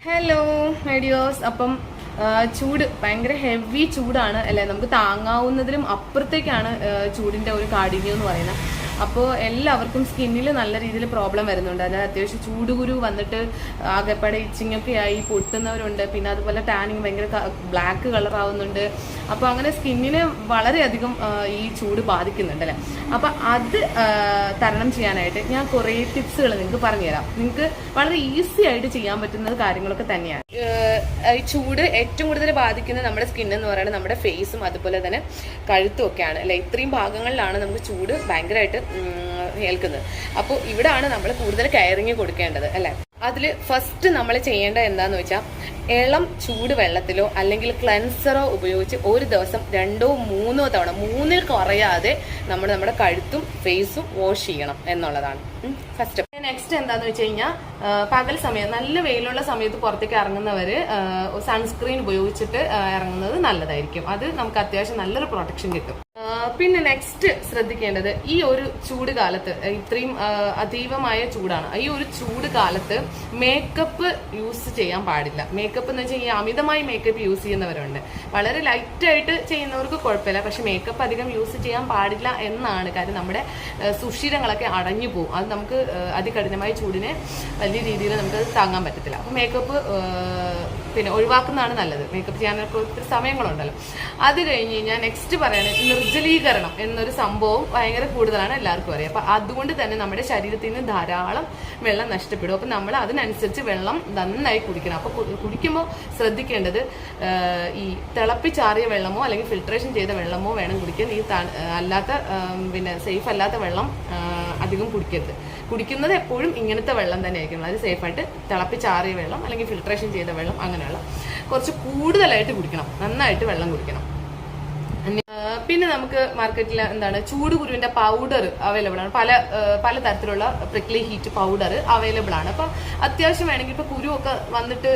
Hello മൈഡിയോസ് അപ്പം ചൂട് ഭയങ്കര ഹെവി ചൂടാണ് അല്ലെ? നമുക്ക് താങ്ങാവുന്നതിലും അപ്പുറത്തേക്കാണ് ചൂടിന്റെ ഒരു കാഠിന്യം എന്ന് പറയുന്നത്. അപ്പോൾ എല്ലാവർക്കും സ്കിന്നിൽ നല്ല രീതിയിൽ പ്രോബ്ലം വരുന്നുണ്ട്. അതായത് അത്യാവശ്യം ചൂടുകുരു വന്നിട്ട് ആകെപ്പാടെ ഇച്ചിങ്ങൊക്കെ ആയി പൊട്ടുന്നവരുണ്ട്. പിന്നെ അതുപോലെ ടാനിങ് ഭയങ്കര ബ്ലാക്ക് കളർ ആവുന്നുണ്ട്. അപ്പോൾ അങ്ങനെ സ്കിന്നിനെ വളരെയധികം ഈ ചൂട് ബാധിക്കുന്നുണ്ടല്ലേ അപ്പോൾ അപ്പം അത് തരണം ചെയ്യാനായിട്ട് ഞാൻ കുറേ ടിപ്സുകൾ നിങ്ങൾക്ക് പറഞ്ഞുതരാം. നിങ്ങൾക്ക് വളരെ ഈസി ആയിട്ട് ചെയ്യാൻ പറ്റുന്ന കാര്യങ്ങളൊക്കെ തന്നെയാണ്. ഈ ചൂട് ഏറ്റവും കൂടുതൽ ബാധിക്കുന്നത് നമ്മുടെ സ്കിൻ എന്ന് പറയുന്നത് നമ്മുടെ ഫേസും അതുപോലെ തന്നെ കഴുത്തും ഒക്കെയാണ്. അല്ലെ? ഇത്രയും ഭാഗങ്ങളിലാണ് നമുക്ക് ചൂട് ഭയങ്കരമായിട്ട് ഏൽക്കുന്നത്. അപ്പോൾ ഇവിടാണ് നമ്മൾ കൂടുതൽ കയറിങ് കൊടുക്കേണ്ടത് അല്ലേ? അതിൽ ഫസ്റ്റ് നമ്മൾ ചെയ്യേണ്ടത് എന്താന്ന് വെച്ചാൽ ഇളം ചൂട് വെള്ളത്തിലോ അല്ലെങ്കിൽ ക്ലെൻസറോ ഉപയോഗിച്ച് ഒരു ദിവസം രണ്ടോ മൂന്നോ തവണ മൂന്നിൽ കുറയാതെ നമ്മൾ നമ്മുടെ കഴുത്തും ഫേസും വാഷ് ചെയ്യണം എന്നുള്ളതാണ്. ഫസ്റ്റ് നെക്സ്റ്റ് എന്താന്ന് വെച്ച് കഴിഞ്ഞാൽ പകൽ സമയം നല്ല വെയിലുള്ള സമയത്ത് പുറത്തേക്ക് ഇറങ്ങുന്നവര് സൺസ്ക്രീൻ ഉപയോഗിച്ചിട്ട് ഇറങ്ങുന്നത് നല്ലതായിരിക്കും. അത് നമുക്ക് അത്യാവശ്യം നല്ലൊരു പ്രൊട്ടക്ഷൻ കിട്ടും. പിന്നെ നെക്സ്റ്റ് ശ്രദ്ധിക്കേണ്ടത് ഈ ഒരു ചൂട് കാലത്ത് ഇത്രയും അതീവമായ ചൂടാണ്. ഈ ഒരു ചൂട് കാലത്ത് മേക്കപ്പ് യൂസ് ചെയ്യാൻ പാടില്ല. മേക്കപ്പ് എന്ന് വെച്ചാൽ ഈ അമിതമായി മേക്കപ്പ് യൂസ് ചെയ്യുന്നവരുണ്ട്. വളരെ ലൈറ്റായിട്ട് ചെയ്യുന്നവർക്ക് കുഴപ്പമില്ല. പക്ഷെ മേക്കപ്പ് അധികം യൂസ് ചെയ്യാൻ പാടില്ല എന്നാണ് കാര്യം നമ്മുടെ സുഷിരങ്ങളൊക്കെ അടഞ്ഞു പോകും. അത് നമുക്ക് അതികഠിനമായ ചൂടിനെ വലിയ രീതിയിൽ നമുക്ക് താങ്ങാൻ പറ്റത്തില്ല. അപ്പോൾ മേക്കപ്പ് പിന്നെ ഒഴിവാക്കുന്നതാണ് നല്ലത്. മേക്കപ്പ് ചെയ്യാനൊക്കെ ഒത്തിരി സമയങ്ങളുണ്ടല്ലോ. അത് കഴിഞ്ഞ് കഴിഞ്ഞാൽ നെക്സ്റ്റ് പറയുന്നത് നിർജലീകരണം എന്നൊരു സംഭവം ഭയങ്കര കൂടുതലാണ് എല്ലാവർക്കും അറിയാം. അപ്പം അതുകൊണ്ട് തന്നെ നമ്മുടെ ശരീരത്തിൽ നിന്ന് ധാരാളം വെള്ളം നഷ്ടപ്പെടും. അപ്പം നമ്മൾ അതിനനുസരിച്ച് വെള്ളം നന്നായി കുടിക്കണം. അപ്പോൾ കുടിക്കുമ്പോൾ ശ്രദ്ധിക്കേണ്ടത് ഈ തിളപ്പിച്ചാറിയ വെള്ളമോ അല്ലെങ്കിൽ ഫിൽട്രേഷൻ ചെയ്ത വെള്ളമോ വേണം കുടിക്കാൻ. ഈ അല്ലാത്ത പിന്നെ സേഫ് അല്ലാത്ത വെള്ളം അധികം കുടിക്കരുത്. കുടിക്കുന്നത് എപ്പോഴും ഇങ്ങനത്തെ വെള്ളം തന്നെ ആയിരിക്കും അത് സേഫായിട്ട് തിളപ്പിച്ചാറിയ വെള്ളം അല്ലെങ്കിൽ ഫിൽട്രേഷൻ ചെയ്ത വെള്ളം അങ്ങനെയുള്ള കുറച്ച് കൂടുതലായിട്ട് കുടിക്കണം. നന്നായിട്ട് വെള്ളം കുടിക്കണം. പിന്നെ നമുക്ക് മാർക്കറ്റിൽ എന്താണ് ചൂടുകുരുവിന്റെ പൗഡർ അവൈലബിൾ ആണ്. പല പല തരത്തിലുള്ള പ്രിക്ലി ഹീറ്റ് പൗഡർ അവൈലബിൾ ആണ്. അപ്പം അത്യാവശ്യം വേണമെങ്കിൽ ഇപ്പൊ കുരുവൊക്കെ വന്നിട്ട്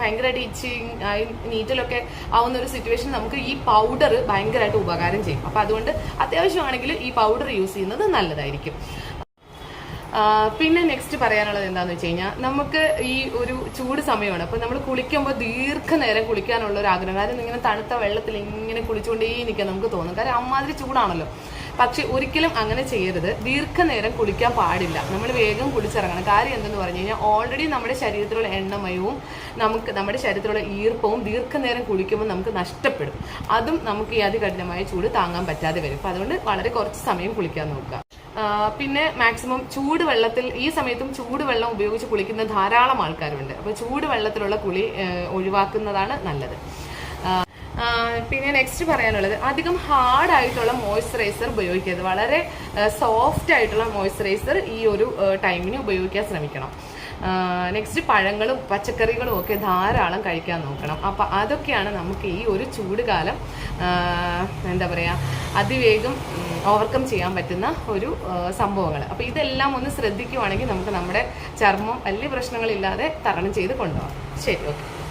ഭയങ്കരമായിട്ട് ഇച്ചിങ് ആയി നീറ്റിലൊക്കെ ആവുന്ന ഒരു സിറ്റുവേഷൻ നമുക്ക് ഈ പൗഡർ ഭയങ്കരമായിട്ട് ഉപകാരം ചെയ്യും. അപ്പൊ അതുകൊണ്ട് അത്യാവശ്യമാണെങ്കിൽ ഈ പൗഡർ യൂസ് ചെയ്യുന്നത് നല്ലതായിരിക്കും. പിന്നെ നെക്സ്റ്റ് പറയാനുള്ളത് എന്താന്ന് വെച്ച് കഴിഞ്ഞാൽ നമുക്ക് ഈ ഒരു ചൂട് സമയമാണ്. അപ്പൊ നമ്മൾ കുളിക്കുമ്പോൾ ദീർഘനേരം കുളിക്കാനുള്ള ഒരു ആഗ്രഹം. കാരണം ഇങ്ങനെ തണുത്ത വെള്ളത്തിൽ ഇങ്ങനെ കുളിച്ചുകൊണ്ടേ നിൽക്കാൻ നമുക്ക് തോന്നും. കാരണം അമ്മാതിരി ചൂടാണല്ലോ. പക്ഷെ ഒരിക്കലും അങ്ങനെ ചെയ്യരുത്. ദീർഘനേരം കുളിക്കാൻ പാടില്ല. നമ്മൾ വേഗം കുളിച്ചിറങ്ങണം. കാര്യം എന്തെന്ന് പറഞ്ഞു കഴിഞ്ഞാൽ ഓൾറെഡി നമ്മുടെ ശരീരത്തിലുള്ള എണ്ണമയവും നമുക്ക് നമ്മുടെ ശരീരത്തിലുള്ള ഈർപ്പവും ദീർഘനേരം കുളിക്കുമ്പോൾ നമുക്ക് നഷ്ടപ്പെടും. അതും നമുക്ക് ഈ അതികഠിനമായ ചൂട് താങ്ങാൻ പറ്റാതെ വരും. അപ്പൊ അതുകൊണ്ട് വളരെ കുറച്ച് സമയം കുളിക്കാൻ നോക്കുക. പിന്നെ മാക്സിമം ചൂട് വെള്ളത്തിൽ ഈ സമയത്തും ചൂട് വെള്ളം ഉപയോഗിച്ച് കുളിക്കുന്ന ധാരാളം ആൾക്കാരുണ്ട്. അപ്പോൾ ചൂട് വെള്ളത്തിലുള്ള കുളി ഒഴിവാക്കുന്നതാണ് നല്ലത്. പിന്നെ നെക്സ്റ്റ് പറയാനുള്ളത് അധികം ഹാർഡ് ആയിട്ടുള്ള മോയ്സ്ചറൈസർ ഉപയോഗിക്കരുത്. വളരെ സോഫ്റ്റ് ആയിട്ടുള്ള മോയ്സ്ചറൈസർ ഈ ഒരു ടൈമിന് ഉപയോഗിക്കാൻ ശ്രമിക്കണം. നെക്സ്റ്റ് പഴങ്ങളും പച്ചക്കറികളും ഒക്കെ ധാരാളം കഴിക്കാൻ നോക്കണം. അപ്പം അതൊക്കെയാണ് നമുക്ക് ഈ ഒരു ചൂട് കാലം എന്താ പറയുക അതിവേഗം ഓവർകം ചെയ്യാൻ പറ്റുന്ന ഒരു സംഭവങ്ങൾ. അപ്പോൾ ഇതെല്ലാം ഒന്ന് ശ്രദ്ധിക്കുവാണെങ്കിൽ നമുക്ക് നമ്മുടെ ചർമ്മം വലിയ പ്രശ്നങ്ങളില്ലാതെ തരണം ചെയ്ത് കൊണ്ടുപോകാം. ശരി ഓക്കെ